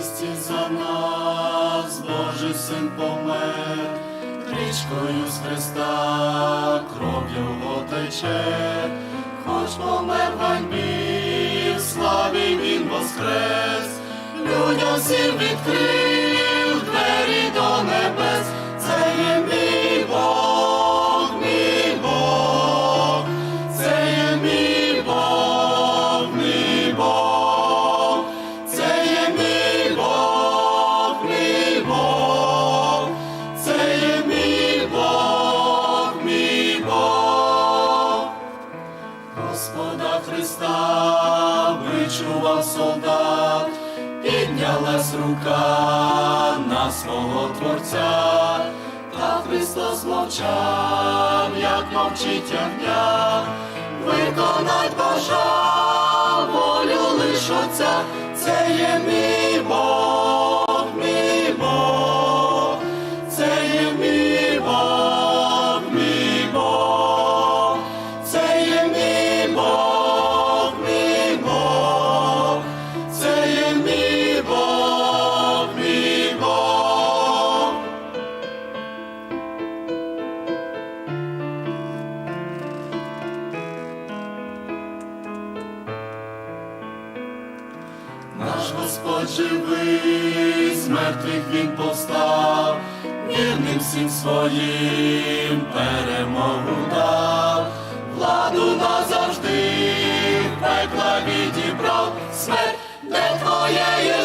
місці за нас, Божий син помер, річкою з Христа кров його тече, хоч помер в ганьбі, в славі він воскрес, людям всім відкрив двері до Господа Христа вичував солдат, піднялась рука на свого Творця, та Христос мовчав, як мовчить ягня, виконать бажав волю лиш це є мій Наш Господь живий, з мертвих він повстав, вірним всім своїм перемогу дав, владу назавжди, пекла відібрав, смерть, де твоє є жало,